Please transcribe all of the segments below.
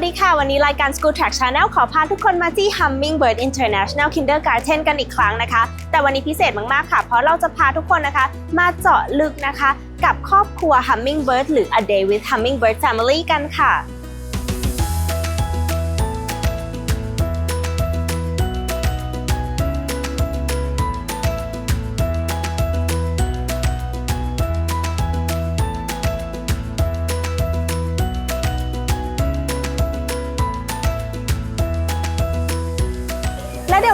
วัสดีค่ะ วันนี้รายการ School Track Channel ขอพาทุกคนมาที่ Hummingbird International Kindergarten กันอีกครั้งนะคะ แต่วันนี้พิเศษมาก ๆ ค่ะ เพราะเราจะพาทุกคนนะคะ มาเจาะลึกนะคะ กับครอบครัว Hummingbird หรือ A Day with Hummingbird Family กันค่ะ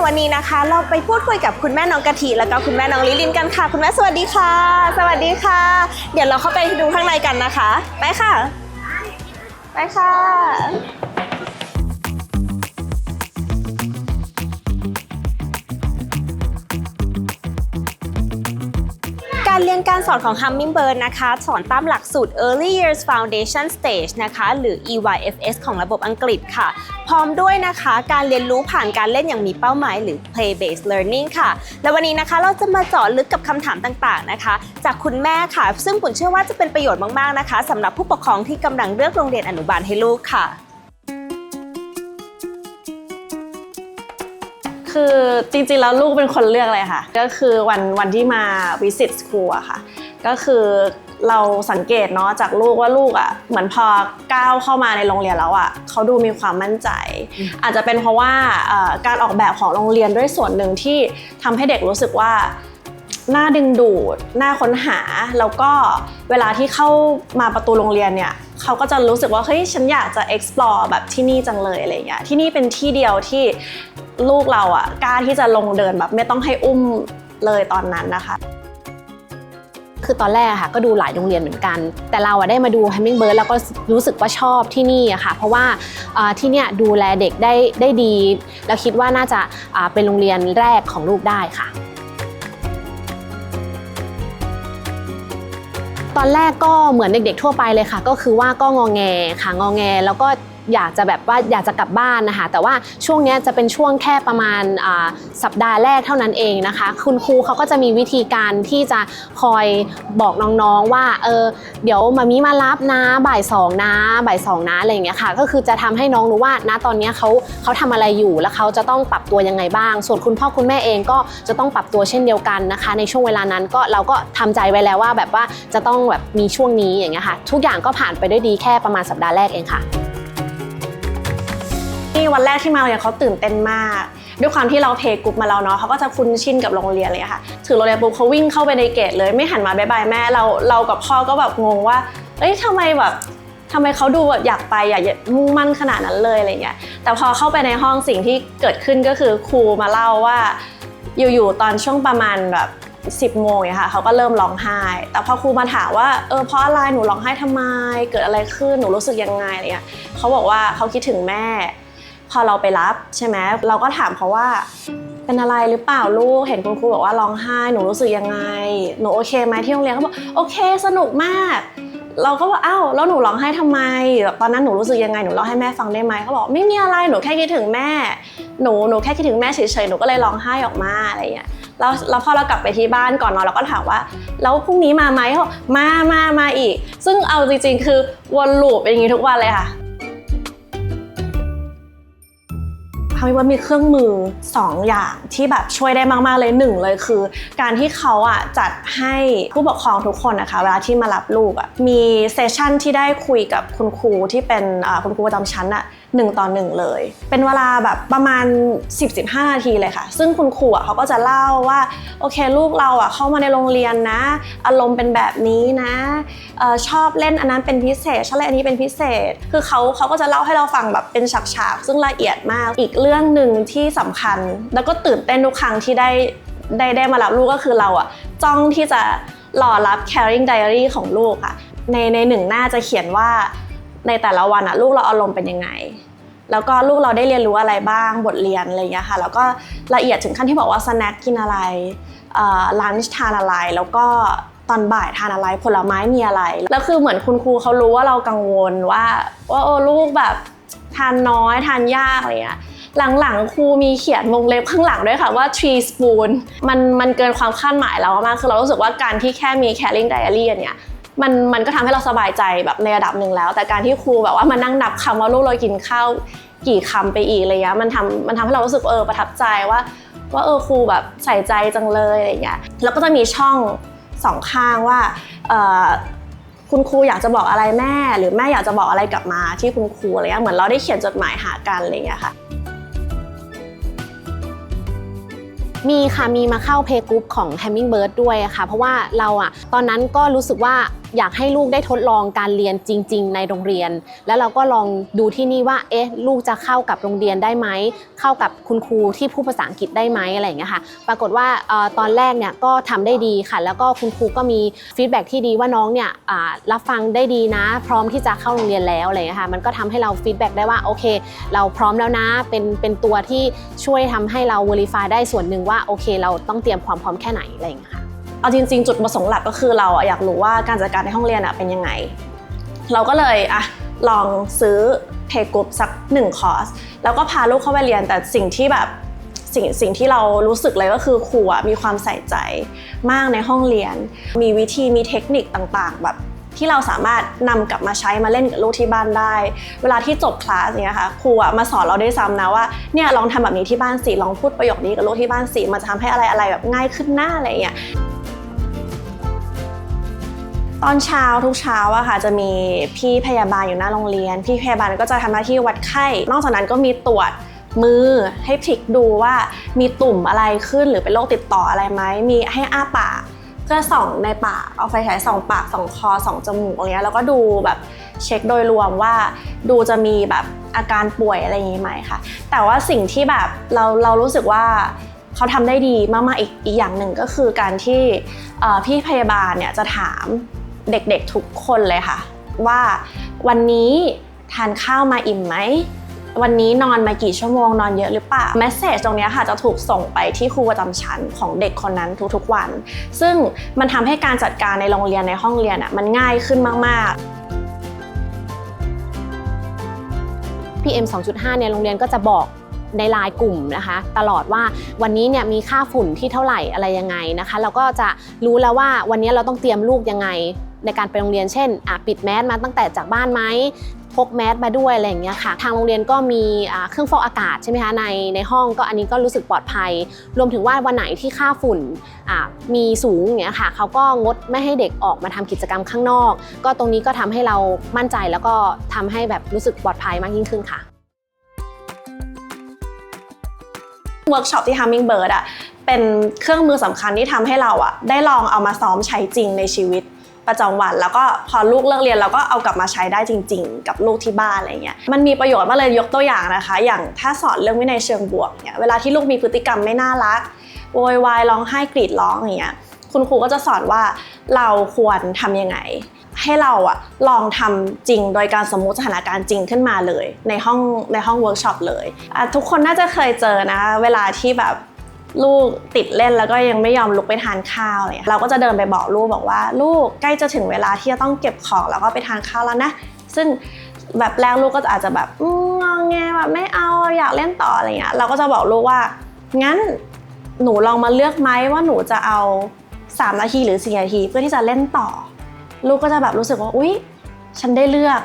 วันนี้นะคะ เราไปพูดคุยกับคุณแม่น้องกะทิแล้วก็คุณแม่น้องลิลินกันค่ะ คุณแม่สวัสดีค่ะ สวัสดีค่ะ เดี๋ยวเราเข้าไปดูข้างในกันนะคะ ไปค่ะ ไปค่ะ เรียนการสอนของ Hummingbird นะคะ สอนตามหลักสูตร Early Years Foundation Stage นะคะ หรือ EYFS ของระบบอังกฤษค่ะ พร้อมด้วยนะคะการเรียนรู้ผ่านการเล่นอย่างมีเป้าหมายหรือ Play Based Learning ค่ะ และวันนี้นะคะเราจะมาเจาะลึกกับคำถามต่างๆนะคะ จากคุณแม่ค่ะ ซึ่งผมเชื่อว่าจะเป็นประโยชน์มากๆนะคะสำหรับผู้ปกครองที่กำลังเลือกโรงเรียนอนุบาลให้ลูกค่ะ คือจริงๆแล้วลูกเป็นคนเลือกเลยค่ะ ก็คือวันวันที่มา visit school อะค่ะ ก็คือเราสังเกตเนาะจากลูกว่าลูกอะเหมือนพอก้าวเข้ามาในโรงเรียนแล้วอะเขาดูมีความมั่นใจ อาจจะเป็นเพราะว่าการออกแบบของโรงเรียนด้วยส่วนหนึ่งที่ทำให้เด็กรู้สึกว่าน่าดึงดูดน่าค้นหา แล้วก็เวลาที่เข้ามาประตูโรงเรียนเนี่ยเขาก็จะรู้สึกว่าเฮ้ยฉันอยากจะ explore แบบที่นี่จังเลยอะไรอย่างเงี้ยที่นี่เป็นที่เดียวที่ ลูกเราอะกล้าที่จะลงเดินแบบไม่ต้องให้อุ้มเลยตอนนั้นนะคะ คือตอนแรกค่ะก็ดูหลายโรงเรียนเหมือนกัน แต่เราอะได้มาดู Hummingbird แล้วก็รู้สึกว่าชอบที่นี่อะค่ะ เพราะว่าที่เนี่ยดูแลเด็กได้ได้ดี แล้วคิดว่าน่าจะเป็นโรงเรียนแรกของลูกได้ค่ะตอนแรกก็เหมือนเด็กๆทั่วไปเลยค่ะ ก็คือว่าก็งอแงค่ะงอแงแล้วก็ อยากจะแบบว่าอยากจะกลับบ้านนะคะ แต่ว่าช่วงนี้จะเป็นช่วงแค่ประมาณสัปดาห์แรกเท่านั้นเองนะคะ คุณครูเขาก็จะมีวิธีการที่จะคอยบอกน้องๆว่าเออเดี๋ยวมามีมารับนะบ่ายสองนะบ่ายสองนะอะไรอย่างเงี้ยค่ะ ก็คือจะทำให้น้องรู้ว่าณตอนนี้เขาเขาทำอะไรอยู่แล้วเขาจะต้องปรับตัวยังไงบ้าง ส่วนคุณพ่อคุณแม่เองก็จะต้องปรับตัวเช่นเดียวกันนะคะ ในช่วงเวลานั้นก็เราก็ทำใจไว้แล้วว่าแบบว่าจะต้องแบบมีช่วงนี้อย่างเงี้ยค่ะ ทุกอย่างก็ผ่านไปด้วยดีแค่ประมาณสัปดาห์แรกเองค่ะี่วันแรกที่มาเนี่ยเขาตื่นเต้นมาก ด้วยความที่เราเพย์กรุ๊ปมาแล้วเนาะเขาก็จะคุ้นชินกับโรงเรียนเลยอะค่ะถึงโรงเรียนปุ๊บเขาวิ่งเข้าไปในเกตเลยไม่หันมาบายบายแม่เราเรากับพ่อก็แบบงงว่า เอ้ยทำไมแบบทำไมเขาดูแบบอยากไปอยากมุ่งมั่นขนาดนั้นเลยอะไรเงี้ยแต่พอเข้าไปในห้องสิ่งที่เกิดขึ้นก็คือครูมาเล่าว่า อยู่ๆตอนช่วงประมาณแบบ10โมงเนี่ยค่ะเขาก็เริ่มร้องไห้ แต่พอครูมาถามว่าเออเพราะอะไรหนูร้องไห้ทำไม เกิดอะไรขึ้นหนูรู้สึกยังไงอะไรเงี้ยเขาบอกว่าเขาคิดถึงแม่ พอเราไปรับใช่ไหมเราก็ถามเขาว่า เป็นอะไรหรือเปล่าลูกเห็นคุณครูบอกว่าร้องไห้หนูรู้สึกยังไง หนูโอเคไหมที่โรงเรียนเขาบอกโอเคสนุกมาก เราก็บอกอ้าวแล้วหนูร้องไห้ทำไม ตอนนั้นหนูรู้สึกยังไงหนูเล่าให้แม่ฟังได้ไหมเขาบอกไม่มีอะไรหนูแค่คิดถึงแม่ หนูหนูแค่คิดถึงแม่เฉยๆหนูก็เลยร้องไห้ออกมาอะไรอย่างเงี้ยแล้วแล้วพอเรากลับไปที่บ้านก่อนนอนเราก็ถามว่า แล้วพรุ่งนี้มาไหมเขาบอกมามามาอีก ซึ่งเอาจริงๆ คือวนลูปอย่างนี้ทุกวันเลยค่ะ ทำให้ว่ามีเครื่องมือ 2 อย่างที่แบบช่วยได้มากๆเลยหนึ่งเลยคือ การที่เขาอะจัดให้ผู้ปกครองทุกคนนะคะเวลาที่มารับลูกอะมีเซสชั่นที่ได้คุยกับคุณครูที่เป็นคุณครูประจำชั้นอะ หนึ่งต่อหนึ่งเลย เป็นเวลาแบบประมาณ 10-15 นาทีเลยค่ะ ซึ่งคุณครูอะเขาก็จะเล่าว่า โอเคลูกเราอะเข้ามาในโรงเรียนนะ อารมณ์เป็นแบบนี้นะออชอบเล่นอันนั้นเป็นพิเศษ ชอบเล่นอันนี้เป็นพิเศษ คือเขาเขาก็จะเล่าให้เราฟังแบบเป็นฉากๆซึ่งละเอียดมากอีกเรื่องหนึ่งที่สำคัญ แล้วก็ตื่นเต้นทุกครั้งที่ได้ได้ได้มารับลูกก็คือเราอะจ้องที่จะรอรับ caring diary ของลูกอะในในหนึ่งหน้าจะเขียนว่าในแต่ละวันอะลูกเราอารมณ์เป็นยังไง แล้วก็ลูกเราได้เรียนรู้อะไรบ้างบทเรียนอะไรอย่างเงี้ยค่ะแล้วก็ละเอียดถึงขั้นที่บอกว่าสแน็คกินอะไรลันช์ทานอะไรแล้วก็ตอนบ่ายทานอะไรผลไม้มีอะไร แล้วคือเหมือนคุณครูเขารู้ว่าเรากังวลว่าว่าโอ้ลูกแบบทานน้อยทานยากอะไรเงี้ยหลังๆครูมีเขียนวงเล็บข้างหลังด้วยค่ะว่า tree spoon มันมันเกินความคาดหมายเรามากคือเรารู้สึกว่าการที่แค่มี caring diary เนี้ย มันมันก็ทำให้เราสบายใจแบบในระดับหนึ่งแล้ว แต่การที่ครูแบบว่ามานั่งนับคำว่าลูกเรากินข้าวกี่คำไปอีกอะไรเงี้ยมันทำมันทำให้เรารู้สึกเออประทับใจว่า ว่าเออครูแบบใส่ใจจังเลยอะไรเงี้ยแล้วก็จะมีช่องสองข้างว่าเอ่อคุณครูอยากจะบอกอะไรแม่ หรือแม่อยากจะบอกอะไรกลับมาที่คุณครูอะไรเงี้ยเหมือนเราได้เขียนจดหมายหากันอะไรเงี้ยค่ะมีค่ะมีมาเข้าเพย์กรุ๊ปของ Hummingbird ด้วยค่ะ เพราะว่าเราอะตอนนั้นก็รู้สึกว่า อยากให้ลูกได้ทดลองการเรียนจริง ๆ ในโรงเรียน แล้วเราก็ลองดูที่นี่ว่าเอ๊ะลูกจะเข้ากับโรงเรียนได้ไหมเข้ากับคุณครูที่พูดภาษาอังกฤษได้ไหมอะไรอย่างเงี้ยค่ะปรากฏว่าตอนแรกเนี่ยก็ทำได้ดีค่ะ แล้วก็คุณครูก็มีฟีดแบ็กที่ดีว่าน้องเนี่ยรับฟังได้ดีนะ พร้อมที่จะเข้าโรงเรียนแล้วอะไรอย่างเงี้ยค่ะมันก็ทำให้เราฟีดแบ็กได้ว่าโอเค เราพร้อมแล้วนะเป็นเป็นตัวที่ช่วยทำให้เรา verify ได้ส่วนหนึ่งว่าโอเค เราต้องเตรียมความพร้อมแค่ไหนอะไรอย่างเงี้ยค่ะ เอาจริง ๆ จุดประสงค์หลักก็คือเราอยากรู้ว่าการจัดการในห้องเรียนเป็นยังไง เราก็เลยอะลองซื้อเพย์กรุ๊ปสักหนึ่งคอร์สแล้วก็พาลูกเข้าไปเรียนแต่สิ่งที่แบบสิ่งสิ่งที่เรารู้สึกเลยก็คือครูมีความใส่ใจมากในห้องเรียน มีวิธีมีเทคนิคต่างๆ แบบที่เราสามารถนำกลับมาใช้มาเล่นกับลูกที่บ้านได้ เวลาที่จบคลาสเนี่ยค่ะครูมาสอนเราได้ซ้ำนะว่าเนี่ยลองทำแบบนี้ที่บ้านสิลองพูดประโยคนี้กับลูกที่บ้านสิมันจะทำให้อะไรอะไรแบบง่ายขึ้นหน้าอะไรอย่างเงี้ย ตอนเช้าทุกเช้าอะค่ะจะมีพี่พยาบาลอยู่หน้าโรงเรียน พี่พยาบาลก็จะทำหน้าที่วัดไข้ นอกจากนั้นก็มีตรวจมือให้พลิกดูว่ามีตุ่มอะไรขึ้นหรือเป็นโรคติดต่ออะไรไหมมีให้อ้าปากเพื่อส่องในปากเอาไฟฉายส่องปากส่องคอส่องจมูกอะไรเงี้ยแล้วก็ดูแบบเช็คโดยรวมว่าดูจะมีแบบอาการป่วยอะไรอย่างงี้ไหมค่ะแต่ว่าสิ่งที่แบบเราเรารู้สึกว่าเขาทำได้ดีมากๆอีกอีกอย่างหนึ่งก็คือการที่พี่พยาบาลเนี่ยจะถาม เด็กๆทุกคนเลยค่ะ ว่าวันนี้ทานข้าวมาอิ่มไหมวันนี้นอนมากี่ชั่วโมงนอนเยอะหรือเปล่าแมสเซจตรงนี้ค่ะจะถูกส่งไปที่ครูประจำชั้นของเด็กคนนั้นทุกๆวัน ซึ่งมันทำให้การจัดการในโรงเรียนในห้องเรียนอะมันง่ายขึ้นมากๆ PM 2.5เนี่ยโรงเรียนก็จะบอกในไลน์กลุ่มนะคะ ตลอดว่าวันนี้เนี่ยมีค่าฝุ่นที่เท่าไหร่อะไรยังไงนะคะ เราก็จะรู้แล้วว่าวันนี้เราต้องเตรียมลูกยังไง ในการไปโรงเรียนเช่นปิดแมสมาตั้งแต่จากบ้านไหมพกแมสมาด้วยอะไรอย่างเงี้ยค่ะ ทางโรงเรียนก็มีเครื่องฟอกอากาศใช่ไหมคะในในห้องก็อันนี้ก็รู้สึกปลอดภัย รวมถึงว่าวันไหนที่ค่าฝุ่นมีสูงอย่างเงี้ยค่ะเขาก็งดไม่ให้เด็กออกมาทำกิจกรรมข้างนอก ก็ตรงนี้ก็ทำให้เรามั่นใจแล้วก็ทำให้แบบรู้สึกปลอดภัยมากยิ่งขึ้นค่ะเวิร์กช็อปที่ Hummingbird อะเป็นเครื่องมือสำคัญที่ทำให้เราอะได้ลองเอามาซ้อมใช้จริงในชีวิต ประจำวัน แล้วก็พอลูกเลิกเรียนเราก็เอากลับมาใช้ได้จริง ๆ กับลูกที่บ้านอะไรเงี้ยมันมีประโยชน์มากเลยยกตัวอย่างนะคะ อย่างถ้าสอนเรื่องวินัยเชิงบวกเนี่ยเวลาที่ลูกมีพฤติกรรมไม่น่ารักโวยวายร้องไห้กรีดร้องอย่างเงี้ยคุณครูก็จะสอนว่าเราควรทำยังไงให้เราอะลองทำจริงโดยการสมมุติสถานการณ์จริงขึ้นมาเลย ในห้องในห้องเวิร์กช็อปเลย ทุกคนน่าจะเคยเจอนะ เวลาที่แบบ ลูกติดเล่นแล้วก็ยังไม่ยอมลุกไปทานข้าวเนี่ยเราก็จะเดินไปบอกลูกบอกว่า ลูกใกล้จะถึงเวลาที่จะต้องเก็บของแล้วก็ไปทานข้าวแล้วนะ ซึ่งแบบแรกลูกก็อาจจะแบบอืมงองแงแบบไม่เอาอยากเล่นต่ออะไรเงี้ยเราก็จะบอกลูกว่า งั้นหนูลองมาเลือกไหมว่าหนูจะเอา 3 นาทีหรือ 4 นาที เพื่อที่จะเล่นต่อ ลูกก็จะแบบรู้สึกว่าอุ๊ย ฉันได้เลือก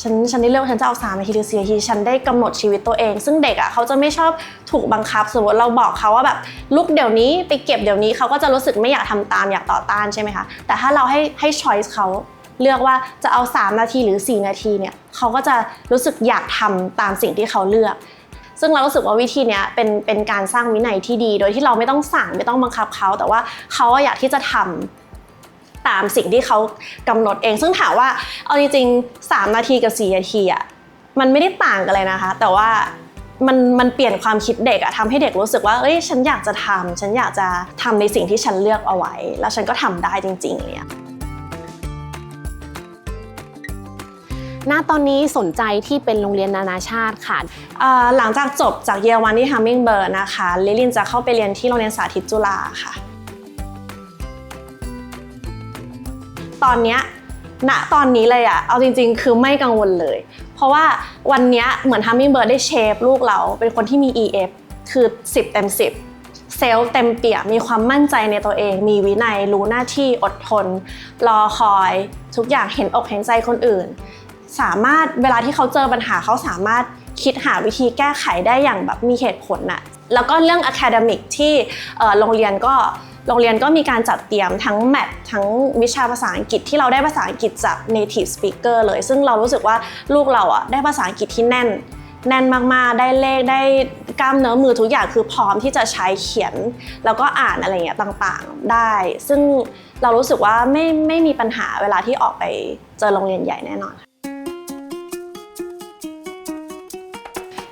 ฉันฉันได้เลือกฉันจะเอา3นาทีหรือ4นาทีฉันได้กำหนดชีวิตตัวเอง ซึ่งเด็กอะเขาจะไม่ชอบถูกบังคับ สมมติเราบอกเขาว่าแบบลุกเดี๋ยวนี้ไปเก็บเดี๋ยวนี้เขาก็จะรู้สึกไม่อยากทำตามอยากต่อต้านใช่ไหมคะแต่ถ้าเราให้ให้ choice เขาเลือกว่าจะเอา 3 นาทีหรือ 4 นาทีเนี่ยเขาก็จะรู้สึกอยากทำตามสิ่งที่เขาเลือก ซึ่งเรารู้สึกว่าวิธีนี้เป็นเป็นการสร้างวินัยที่ดี โดยที่เราไม่ต้องสั่งไม่ต้องบังคับเขาแต่ว่าเขาอะอยากที่จะทำ ตามสิ่งที่เขากำหนดเอง ซึ่งถามว่าเอาจริงๆ3นาทีกับ4นาทีอะมันไม่ได้ต่างกันเลยนะคะ แต่ว่ามันมันเปลี่ยนความคิดเด็กอะทำให้เด็กรู้สึกว่าเอ้ยฉันอยากจะทำฉันอยากจะทำในสิ่งที่ฉันเลือกเอาไว้ แล้วฉันก็ทำได้จริงๆเลยอะณตอนนี้สนใจที่เป็นโรงเรียนนานาชาติค่ะเอ่อหลังจากจบจากเยอรมันที่ Hummingbird นะคะลิลินจะเข้าไปเรียนที่โรงเรียนสาธิตจุฬาค่ะ ตอนเนี้ยณตอนนี้เลยอะเอาจริง ๆ คือไม่กังวลเลย เพราะว่าวันเนี้ยเหมือน Hummingbird ได้เชฟลูกเรา เป็นคนที่มี EF คือ 10 เต็ม 10 เซลล์เต็มเปี่ยมมีความมั่นใจในตัวเอง มีวินัย รู้หน้าที่อดทน รอคอย ทุกอย่างเห็นอกเห็นใจคนอื่น สามารถเวลาที่เขาเจอปัญหาเขาสามารถคิดหาวิธีแก้ไขได้อย่างแบบมีเหตุผลน่ะแล้วก็เรื่อง academic ที่โรงเรียนก็ โรงเรียนก็มีการจัดเตรียมทั้งแมททั้งวิชาภาษาอังกฤษที่เราได้ภาษาอังกฤษจาก native speaker เลย ซึ่งเรารู้สึกว่าลูกเราอะได้ภาษาอังกฤษที่แน่น แน่นมากๆ ได้เลขได้กล้ามเนื้อมือทุกอย่างคือพร้อมที่จะใช้เขียน แล้วก็อ่านอะไรเงี้ยต่างๆได้ ซึ่งเรารู้สึกว่าไม่ไม่มีปัญหาเวลาที่ออกไปเจอโรงเรียนใหญ่แน่นอน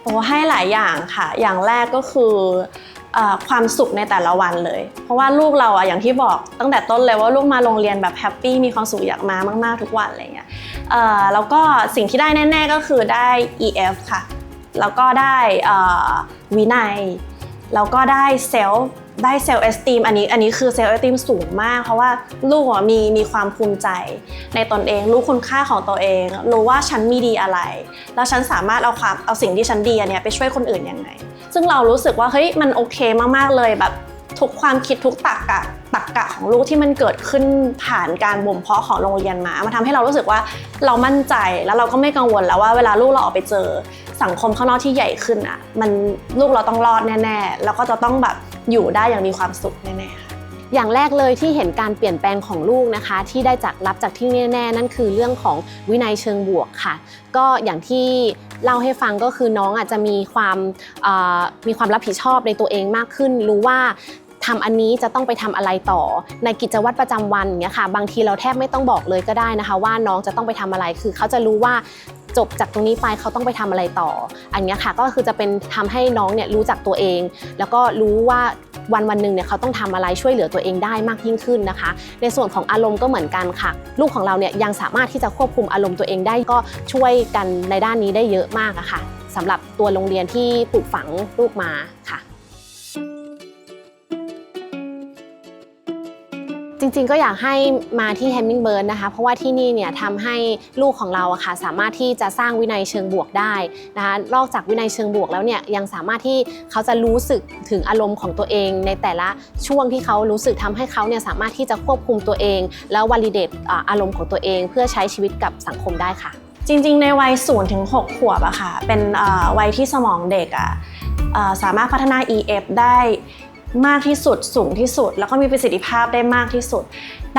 โอ้ให้หลายอย่างค่ะ อย่างแรกก็คือเอ่อ ความสุขในแต่ละวันเลย เพราะว่าลูกเราอะอย่างที่บอกตั้งแต่ต้นเลยว่าลูกมาโรงเรียนแบบแฮปปี้มีความสุขอยากมามาก ๆ ทุกวันอะไรเงี้ยแล้วก็สิ่งที่ได้แน่ ๆก็คือได้ EF ค่ะ แล้วก็ได้วินัย แล้วก็ได้เซลฟ์ ได้เซลล์เอสติมอันนี้อันนี้คือเซลล์เอสติมสูงมาก เพราะว่าลูกมีมีความภูมิใจ ในตนเองรู้คุณค่าของตัวเอง รู้ว่าฉันมีดีอะไร แล้วฉันสามารถเอาความเอาสิ่งที่ฉันดีเนี้ยไปช่วยคนอื่นยังไง ซึ่งเรารู้สึกว่าเฮ้ยมันโอเคมากๆเลยแบบทุกความคิดทุกตรรกะตรรกะของลูกที่มันเกิดขึ้นผ่านการบ่มเพาะของโรงเรียนมา มันทำให้เรารู้สึกว่าเรามั่นใจแล้วเราก็ไม่กังวลแล้วว่าเวลาลูกเราออกไปเจอสังคมข้างนอกที่ใหญ่ขึ้นอะ มันลูกเราต้องรอดแน่ๆ แล้วก็จะต้องแบบ อยู่ได้อย่างมีความสุขแน่ๆค่ะอย่างแรกเลยที่เห็นการเปลี่ยนแปลงของลูกนะคะ ที่ได้จากรับจากที่แน่ๆนั่นคือเรื่องของวินัยเชิงบวกค่ะ ก็อย่างที่เล่าให้ฟังก็คือน้องอาจจะมีความมีความรับผิดชอบในตัวเองมากขึ้น รู้ว่า ทำอันนี้จะต้องไปทำอะไรต่อ ในกิจวัตรประจำวันอย่างเงี้ยค่ะ บางทีเราแทบไม่ต้องบอกเลยก็ได้นะคะ ว่าน้องจะต้องไปทำอะไรคือเขาจะรู้ว่าจบจากตรงนี้ไปเขาต้องไปทำอะไรต่อ อันเนี้ยค่ะก็คือจะเป็นทำให้น้องเนี่ยรู้จักตัวเอง แล้วก็รู้ว่าวันวันหนึ่งเนี่ยเขาต้องทำอะไรช่วยเหลือตัวเองได้มากยิ่งขึ้นนะคะ ในส่วนของอารมณ์ก็เหมือนกันค่ะ ลูกของเราเนี่ยยังสามารถที่จะควบคุมอารมณ์ตัวเองได้ก็ช่วยกันในด้านนี้ได้เยอะมากอะค่ะสำหรับตัวโรงเรียนที่ปลูกฝังลูกมาค่ะ จริงๆก็อยากให้มาที่ Hummingbird นะคะ เพราะว่าที่นี่เนี่ยทำให้ลูกของเราอะค่ะสามารถที่จะสร้างวินัยเชิงบวกได้นะคะนอกจากวินัยเชิงบวกแล้วเนี่ยยังสามารถที่เขาจะรู้สึกถึงอารมณ์ของตัวเอง ในแต่ละช่วงที่เขารู้สึกทำให้เขาเนี่ยสามารถที่จะควบคุมตัวเอง แล้วว a ลิเดตอารมณ์ของตัวเอง เพื่อใช้ชีวิตกับสังคมได้ค่ะ จริงๆ ในวัย0ถึง6ขวบอะค่ะเป็นวัยที่สมองเด็กอะสามารถพัฒนา EF ได้ มากที่สุดสูงที่สุด แล้วก็มีประสิทธิภาพได้มากที่สุด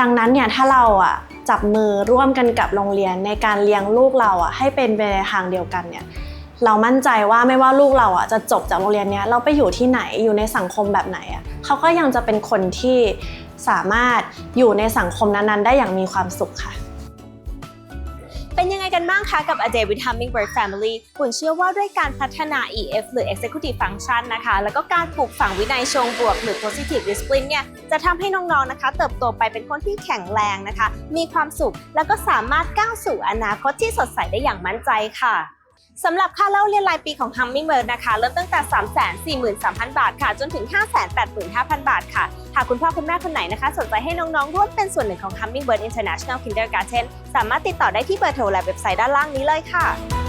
ดังนั้นเนี่ยถ้าเราอะจับมือร่วมกันกับโรงเรียนในการเลี้ยงลูกเราอะให้เป็นไปในทางเดียวกันเนี่ยเรามั่นใจว่าไม่ว่าลูกเราอะจะจบจากโรงเรียนเนี้ยเราไปอยู่ที่ไหนอยู่ในสังคมแบบไหนอะเขาก็ยังจะเป็นคนที่สามารถอยู่ในสังคมนั้นๆ ได้อย่างมีความสุขค่ะ เป็นยังไงกันบ้างคะกับ A Day with Hummingbird Family ปุ่นเชื่อว่าด้วยการพัฒนา EF หรือ Executive Function นะคะ แล้วก็การปลูกฝังวินัยเชงบวกหรือ Positive Discipline เนี่ย จะทำให้น้องๆ นะคะ เติบโตไปเป็นคนที่แข็งแรงนะคะ มีความสุข แล้วก็สามารถก้าวสู่อนาคตที่สดใสได้อย่างมั่นใจค่ะ สำหรับค่าเล่าเรียนรายปีของ Hummingbird นะคะ เริ่มตั้งแต่ 343,000 บาทค่ะ จนถึง 585,000 บาทค่ะ หากคุณพ่อคุณแม่คนไหนนะคะ สนใจให้น้อง ๆ ร่วมเป็นส่วนหนึ่งของ Hummingbird International Kindergarten สามารถติดต่อได้ที่เบอร์โทรและเว็บไซต์ด้านล่างนี้เลยค่ะ